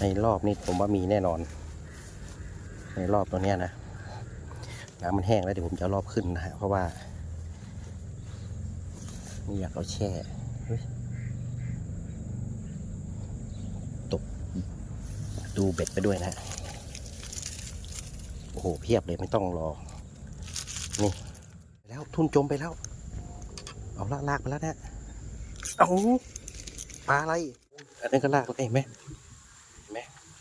ในรอบนี้ผมว่ามีแน่นอน ในรอบตัวเนี้ยนะน้ำมันแห้งแล้วเดี๋ยวผมจะรอบขึ้นนะฮะเพราะว่าไม่อยากเอาแช่ตกดูเบ็ดไปด้วยนะโอ้โหเพียบเลยไม่ต้องรอ นี่ แล้วทุนจมไปแล้ว เอาละลากไปแล้วนะเอาปลาอะไร อันนี้ก็ลากแล้วเห็นไหมเห็นไหม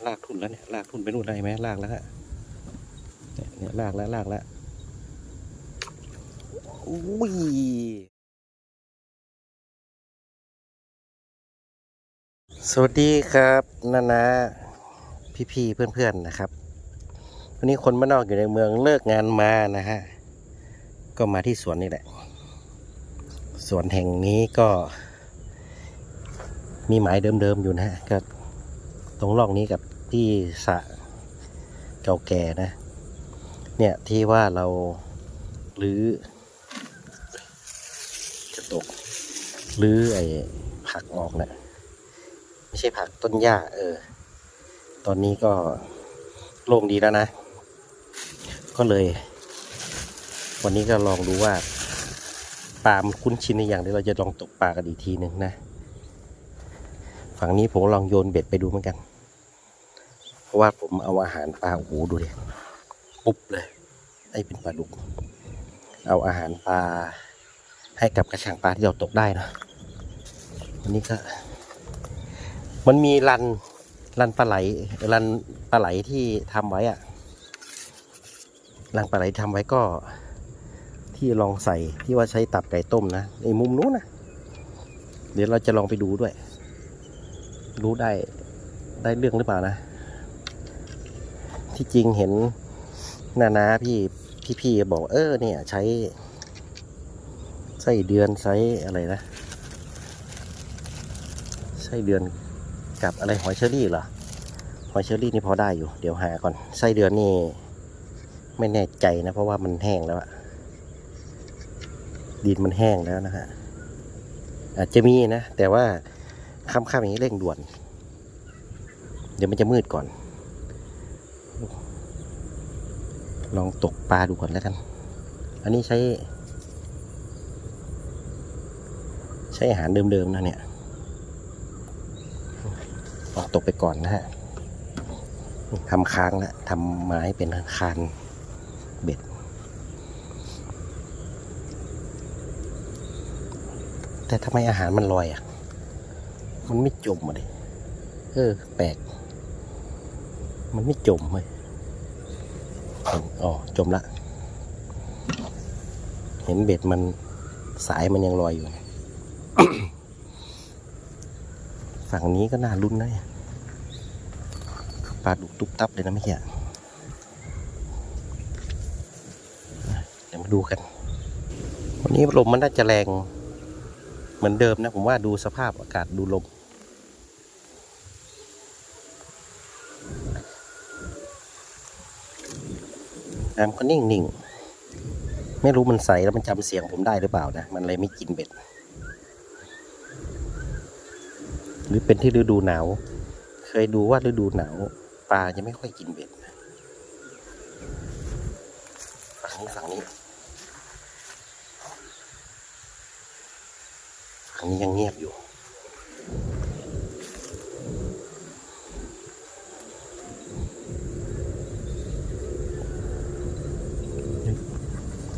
ลากทุนแล้วเนี่ยลากทุนไปนู่นได้ไหมลากแล้วฮะเนี่ยลากแล้วลากแล้วอุ้ยสวัสดีครับนานาพี่ๆเพื่อนๆนะครับ วันนี้คนบ้านนอกอยู่ในเมืองเลิกงานมานะฮะก็มาที่สวนนี่แหละสวนแห่งนี้ก็มีหมายเดิมๆอยู่นะฮะก็ ตรงร่องนี้กับที่สะเก่าแก่นะ เนี่ยที่ว่าเรารื้อจะตกรื้อไอ้ผักออกเนะไม่ใช่ผักต้นหญ้าเออ ตอนนี้ก็โล่งดีแล้วนะ ก็เลย วันนี้ก็ลองดูว่าปลามันคุ้นชินในอย่างเดี๋ยวเราจะลองตกปลากันอีกทีหนึ่งนะ ฝั่งนี้ผมลองโยนเบ็ดไปดูเหมือนกัน เพราะว่าผมเอาอาหารปลาโอ้โหดูเดิปุ๊บเลยไอ้เป็นปลาดุก เอาอาหารปลาให้กับกระชังปลาที่เราตกได้นะวันนี้ก็ มันมีรันรันปลาไหลรันปลาไหลที่ทำไว้อะรันปลาไหลทำไว้ก็ที่ลองใส่ที่ว่าใช้ตับไก่ต้มนะในมุมนู้นนะเดี๋ยวเราจะลองไปดูด้วย รู้ได้ได้เรื่องหรือเปล่านะ ที่จริงเห็นนานาพี่พี่พี่บอกเออเนี่ย ใช้ไส้เดือนไส้อะไรนะไส้เดือนกับอะไรหอยเชอรี่เหรอหอยเชอรี่นี่พอได้อยู่ เดี๋ยวหาก่อนไส้เดือนนี่ไม่แน่ใจนะ เพราะว่ามันแห้งแล้วอะดินมันแห้งแล้วนะฮะอาจจะมีนะ แต่ว่า ค่ำๆอย่างนี้เร่งด่วน เดี๋ยวมันจะมืดก่อน ลองตกปลาดูก่อนแล้วกัน อันนี้ใช้ ใช้อาหารเดิมๆนะเนี่ยลองตกไปก่อนนะฮะทำค้างแล้วทำไม้เป็นคานเบ็ด แต่ทำไมอาหารมันลอยอะ มันไม่จมอะดิเออ แปลก มันไม่จมเลยอ๋อ จมละ เห็นเบ็ดมันสายมันยังลอยอยู่ ฝั่งนี้ก็น่าลุ้นนะเนี่ยปลาดุกตุบตับเลยนะไม่ใช่อะเดี๋ยวมาดูกัน วันนี้ลมมันน่าจะแรงเหมือนเดิมนะ ผมว่าดูสภาพอากาศดูลม น้ำก็นิ่งๆ ไม่รู้มันใสแล้วมันจำเสียงผมได้หรือเปล่านะ มันเลยไม่กินเบ็ด หรือเป็นที่ฤดูหนาว เคยดูว่าฤดูหนาวปลาจะไม่ค่อยกินเบ็ดฝั่งนี้ฝั่งนี้ฝั่งนี้ยังเงียบอยู่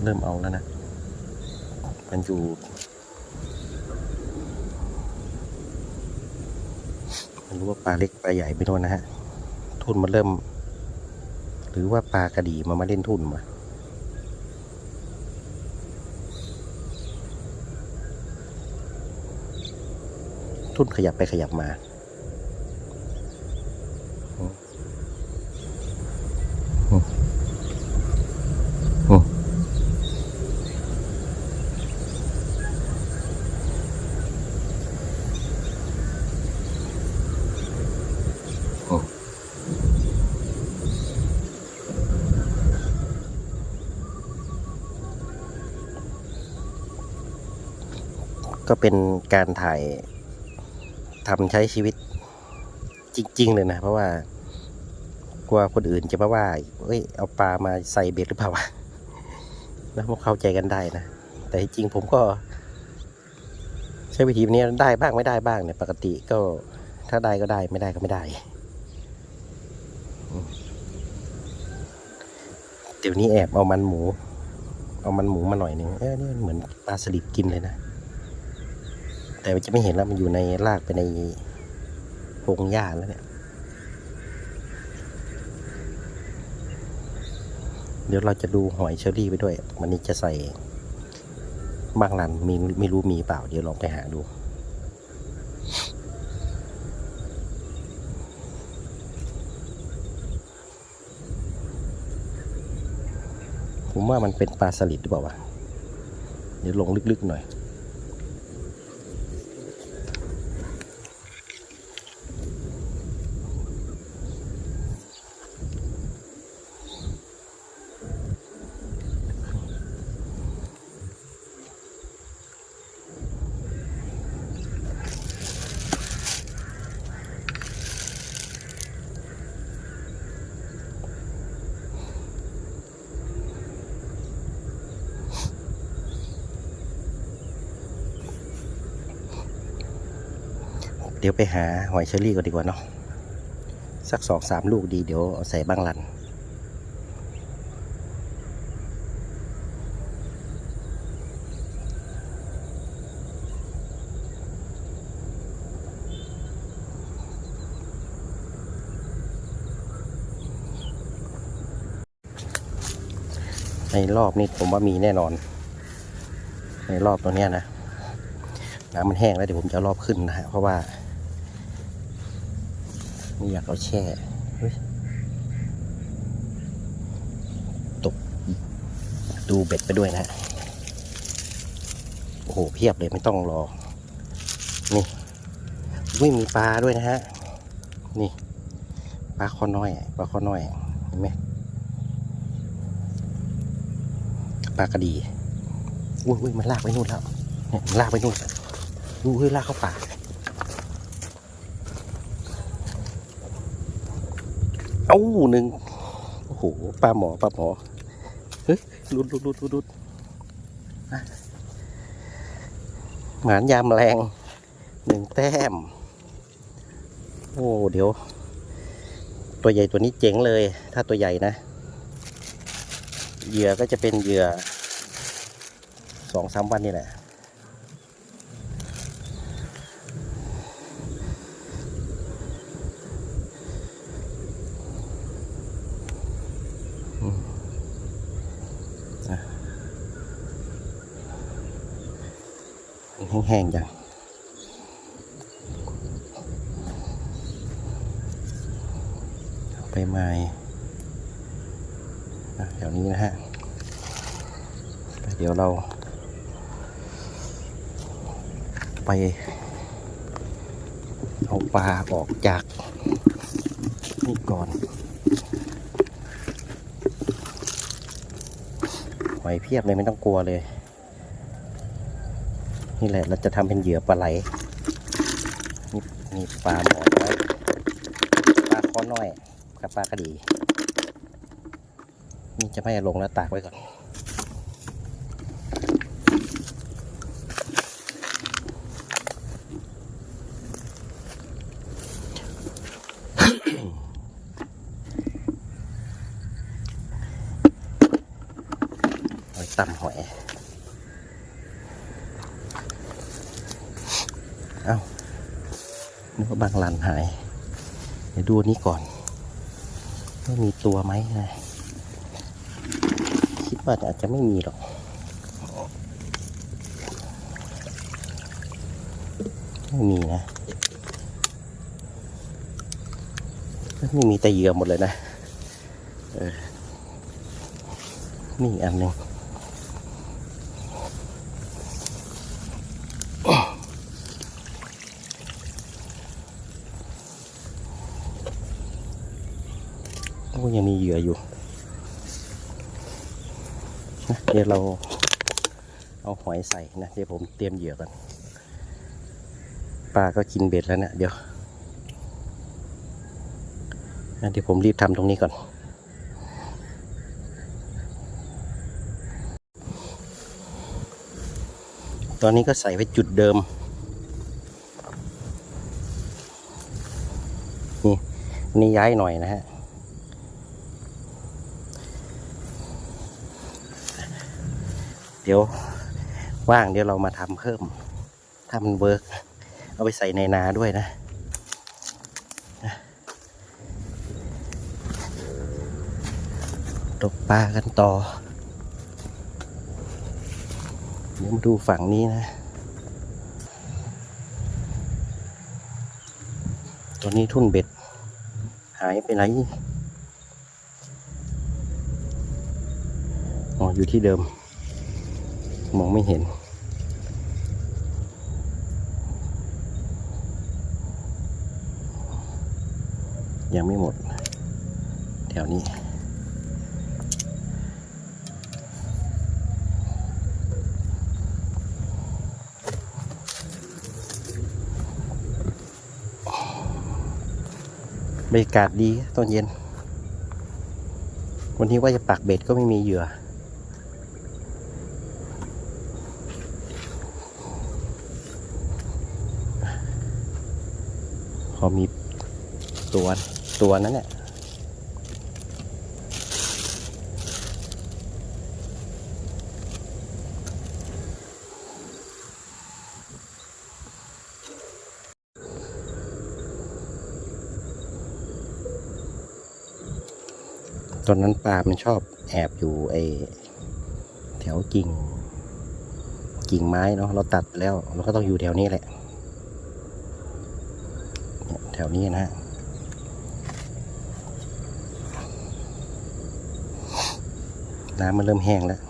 ริ่มเอาแล้วนะ มันอยู่ไม่รู้ว่าปลาเล็กปลาใหญ่ไม่รู้นะฮะ ทุ่นมันเริ่ม หรือว่าปลากระดีมามาเล่นทุ่นมาทุ่นขยับไปขยับมา ก็เป็นการถ่ายทำใช้ชีวิตจริง ๆ เลยนะ เพราะว่ากลัวคนอื่นจะมาว่าเอ้ย เอาปลามาใส่เบ็ดหรือเปล่าวะนะพวกเข้าใจกันได้นะ แต่จริงผมก็ ใช้วิธีนี้ได้บ้างไม่ได้บ้างเนี่ย ปกติก็ถ้าได้ก็ได้ไม่ได้ก็ไม่ได้เดี๋ยวนี้แอบเอามันหมู เอามันหมูมาหน่อยหนึ่งเออนี่มันเหมือนปลาสลิดกินเลยนะ แต่จะไม่เห็นแล้วมันอยู่ในรากไปในพงหญ้าแล้วเนี่ย เดี๋ยวเราจะดูหอยเชอรี่ไปด้วย วันนี้จะใส่บางรันมีไม่รู้มีเปล่า เดี๋ยวลองไปหาดูผมว่ามันเป็นปลาสลิดหรือเปล่าวะ เดี๋ยวลงลึกๆหน่อย เดี๋ยวไปหาหอยเชอรี่ก่อนดีกว่าเนาะสักสองสามลูกดีเดี๋ยวเอาใส่บ้างลันในรอบนี้ผมว่ามีแน่นอน ในรอบตัวเนี้ยนะน้ำมันแห้งแล้วเดี๋ยวผมจะรอบขึ้นนะฮะเพราะว่า ไม่อยากเอาแช่ตกดูเบ็ดไปด้วยนะ โอ้โหเพียบเลยไม่ต้องรอ นี่วิ่มีปลาด้วยนะฮะ นี่ปลาคอน้อยปลาคอน้อยเห็นไหมปลากระดีอุ้ยอุ้ยมันลากไปนู่นแล้วเนี่ยลากไปนู่นดูเฮ้ยลากเข้าป่า เอ้าหนึ่งโอ้โหปลาหมอปลาหมอเฮ้ยรุดรุดรุดรุดรุดนะหมานยามแรงหนึ่งแต้ม โอ้เดี๋ยว ตัวใหญ่ตัวนี้เจ๋งเลย ถ้าตัวใหญ่นะ เหยื่อก็จะเป็นเหยื่อสองสามวันนี่แหละ อืมอะมัน แห้งๆจังเอาไปไม้แถวนี้นะฮะ เดี๋ยวเรา ไปเอาปลาออกจากนี่ก่อนหอยเพียบเลยไม่ต้องกลัวเลย นี่แหละเราจะทำเป็นเหยื่อปลาไหลนี่นี่ปลาหมอไว้ปลาข้อน้อยกับปลากระดี นี่จะไม่ลงแล้วตากไว้ก่อนหอยตำหอย เอา้านึกว่า บางลันหาย เดี๋ยวดูอันนี้ก่อนว่ามีตัวไหมนะ คิดว่าอาจจะไม่มีหรอก ไม่มีนะนี่มีแต่เหยื่อหมดเลยนะ เออนี่อันหนึ่ง ยังมีเหยื่ออยู่นะเดี๋ยวเราเอาหอยใส่นะเดี๋ยวผมเตรียมเหยื่อกันปลาก็กินเบ็ดแล้วเนะี่ยเดี๋ยวเดี๋ยวผมรีบทำตรงนี้ก่อน ตอนนี้ก็ใส่ไว้จุดเดิม นี่นี่ย้ายหน่อยนะฮะ ดี๋ยวว่างเดี๋ยวเรามาทำเพิ่มถ้ามันเวิร์กเอาไปใส่ในนาด้วยนะตกปลากันต่อ เดี๋ยวมาดูฝั่งนี้นะ ตอนนี้ทุ่นเบ็ด หายไปไหนอ๋ออยู่ที่เดิม มองไม่เห็น ยังไม่หมด แถวนี้บรรยากาศดีตอนเย็น วันนี้ว่าจะปักเบ็ดก็ไม่มีเหยื่อ พอมีตัวตัวนั้นเนี่ยตอนนั้นปลามันชอบแอบอยู่ไอแถวกิ่งกิ่งไม้เนาะเราตัดแล้วเราก็ต้องอยู่แถวนี้แหละ ถวนี้นะฮะน้ำมันเริ่มแห้งแล้ว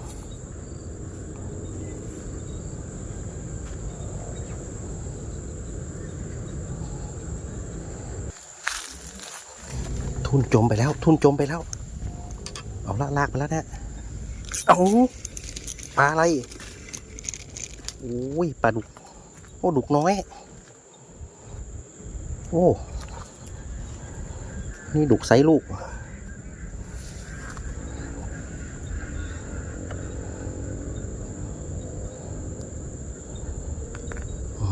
ทุนจมไปแล้ว ทุนจมไปแล้ว เอาละลากไปแล้วเนี่ยเอาปลาอะไรโอ้ยปลาดุก โอ้ดุกน้อย โอ้ นี่ดุกไซลูกโอ้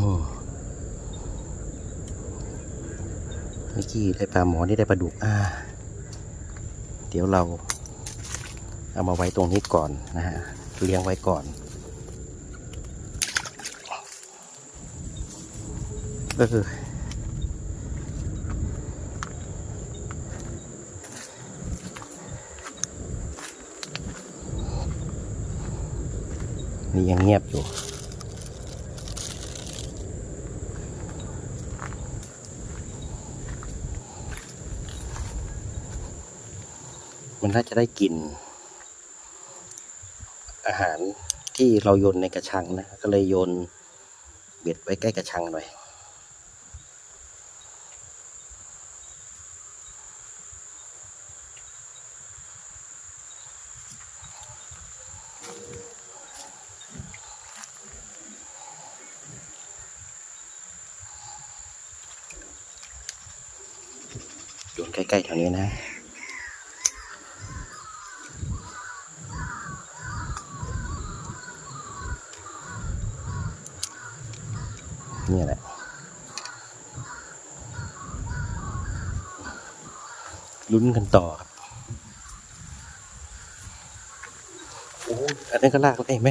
เมื่อกี้ได้ปลาหมอนี่ได้ปลาดุกอ่า เดี๋ยวเรา เอามาไว้ตรงนี้ก่อนนะฮะ เลี้ยงไว้ก่อนเออ นี่ยังเงียบอยู่ มันน่าจะได้กลิ่นอาหารที่เราโยนในกระชังนะ ก็เลยโยนเบ็ดไว้ใกล้กระชังหน่อย โย นี้นะนี่แหละลุ้นกันต่อครับโอ้อันนั้ก็ลากแล้วเห็นไหม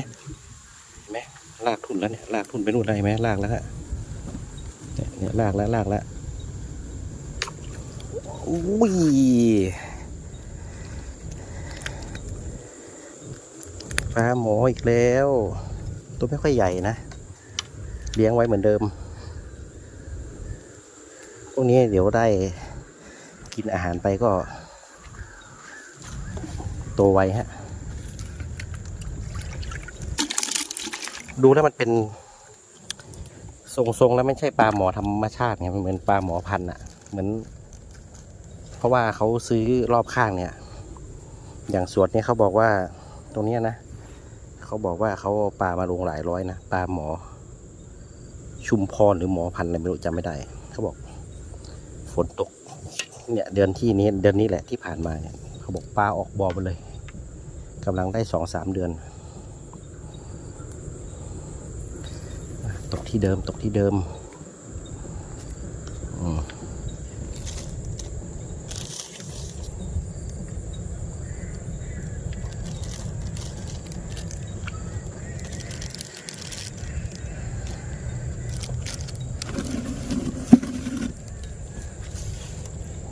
เห็นไหมลากทุนแล้วเนี่ยลากทุนไปนู่นได้ไหมลากแล้วฮะเนี่ยลากแล้วลากแล้ว อุ้ยปลาหมออีกแล้ว ตัวไม่ค่อยใหญ่นะ เลี้ยงไว้เหมือนเดิม พวกนี้เดี๋ยวได้กินอาหารไปก็โตไวฮะ ดูแล้วมันเป็นทรงๆแล้วไม่ใช่ปลาหมอธรรมชาติไงมันเหมือนปลาหมอพันธุ์อะเหมือน เพราะว่าเขาซื้อรอบข้างเนี่ย อย่างสวนเนี่ยเขาบอกว่าตรงนี้นะเขาบอกว่าเขาปลามาลงหลายร้อยนะปลาหมอ ชุมพรหรือหมอพันธุ์อะไรไม่รู้จำไม่ได้เขาบอก ฝนตก เนี่ยเดือนที่นี้เดือนนี้แหละที่ผ่านมาเนี่ยเขาบอกปลาออกบ่อไปเลยกำลังได้สองสามเดือน ตกที่เดิมตกที่เดิม อืม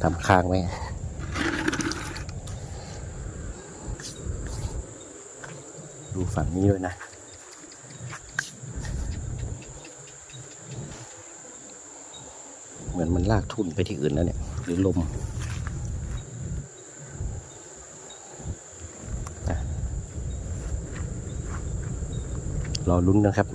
ทำค้างไว้ดูฝั่งนี้ด้วยนะ เหมือนมันลากทุ่นไปที่อื่นแล้วเนี่ย หรือลมรอลุ้นนะครับ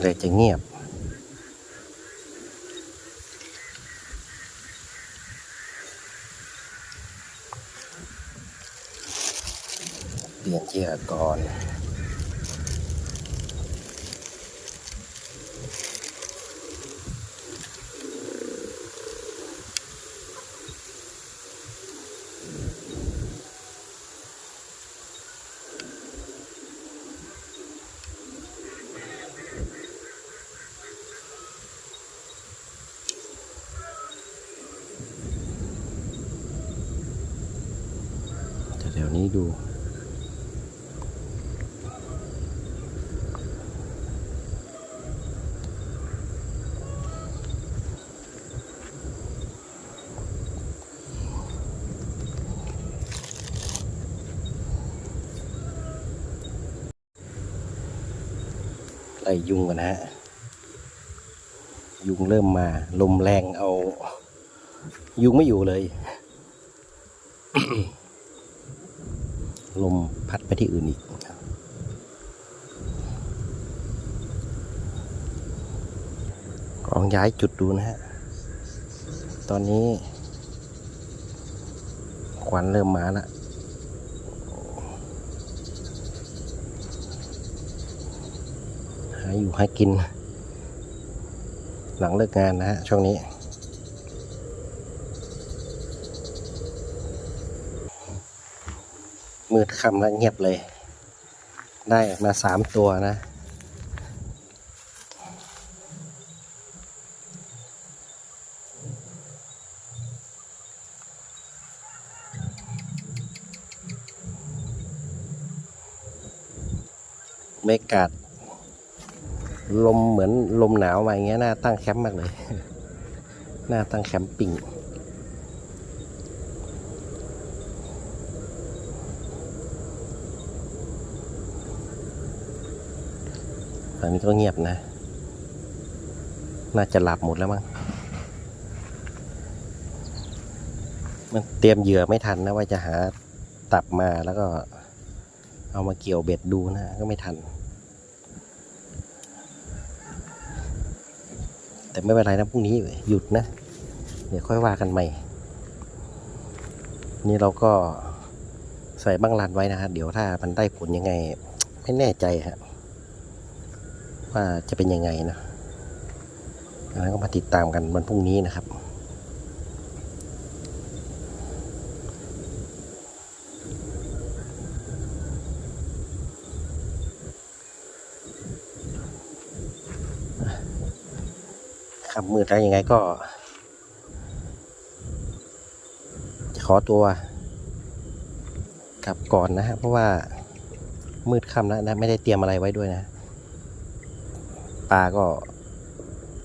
เลยจะเงียบ เปลี่ยนเชือกก่อน แต่เดี๋ยวนี้ดู ไล่ยุงกันนะฮะ ยุงเริ่มมา ลมแรงเอา ยุงไม่อยู่เลย ลมพัดไปที่อื่นอีกลองย้ายจุดดูนะฮะ ตอนนี้ควันเริ่มมาแล้วหาอยู่หากิน หลังเลิกงานนะฮะช่วงนี้ มืดค่ำแล้วเงียบเลย ได้มาสามตัวนะเมกาดลมเหมือนลมหนาวมาอย่างเงี้ยน่าตั้งแคมป์มากเลยน่าตั้งแคมปิ้ง ฝั่นี้ก็เงียบนะ น่าจะหลับหมดแล้วมั้ง มันเตรียมเหยื่อไม่ทันนะว่าจะหาตับมาแล้วก็เอามาเกี่ยวเบ็ดดูนะ ก็ไม่ทัน แต่ไม่เป็นไรนะพรุ่งนี้หยุดนะ เดี๋ยวค่อยว่ากันใหม่ นี่เราก็ใส่บังลานไว้นะฮะเดี๋ยวถ้ามันได้ผลยังไง ไม่แน่ใจฮะ ว่าจะเป็นยังไงนะอันนั้นก็มาติดตามกันวันพรุ่งนี้นะครับขับมืดแล้วยังไงก็ จะขอตัวกลับก่อนนะฮะเพราะว่ามืดค่ำแล้วนะ ไม่ได้เตรียมอะไรไว้ด้วยนะ ปลาก็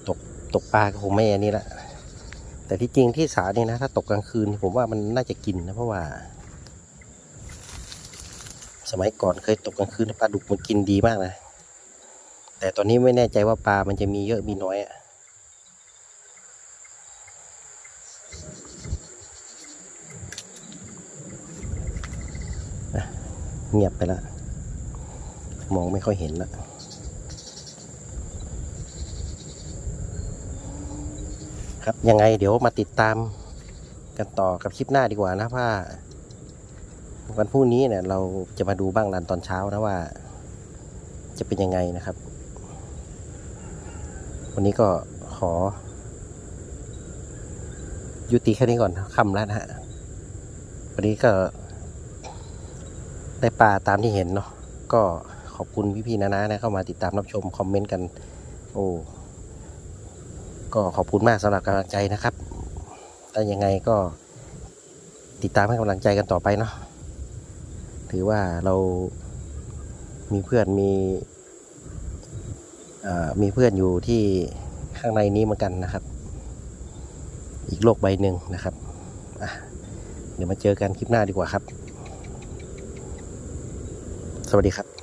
ตกตกปลาก็คงไม่อันนี้ละแต่ที่จริงที่สาเนี่ยนะ ถ้าตกกลางคืนผมว่ามันน่าจะกินนะเพราะว่า สมัยก่อนเคยตกกลางคืนปลาดุกมันกินดีมากนะแต่ตอนนี้ไม่แน่ใจว่าปลามันจะมีเยอะมีน้อยอะเงียบไปแล้วมองไม่ค่อยเห็นแล้ว ครับยังไงเดี๋ยวมาติดตามกันต่อกับคลิปหน้าดีกว่านะว่าวันพรุ่งนี้เนี่ยเราจะมาดูบ้างรันตอนเช้านะว่า จะเป็นยังไงนะครับ วันนี้ก็ขอ ยุติแค่นี้ก่อนค่ำแล้วนะฮะวันนี้ก็ได้ปลาตามที่เห็นเนาะก็ขอบคุณพี่ๆนะนะนะเข้ามาติดตามรับชม คอมเมนต์กัน โอ้ ก็ขอบคุณมากสำหรับกำลังใจนะครับถ้ายังไงก็ติดตามให้กำลังใจกันต่อไปเนาะถือว่าเรามีเพื่อนมีมีเพื่อนอยู่ที่ข้างในนี้เหมือนกันนะครับ อีกโลกใบหนึ่งนะครับเดี๋ยวมาเจอกันคลิปหน้าดีกว่าครับ สวัสดีครับ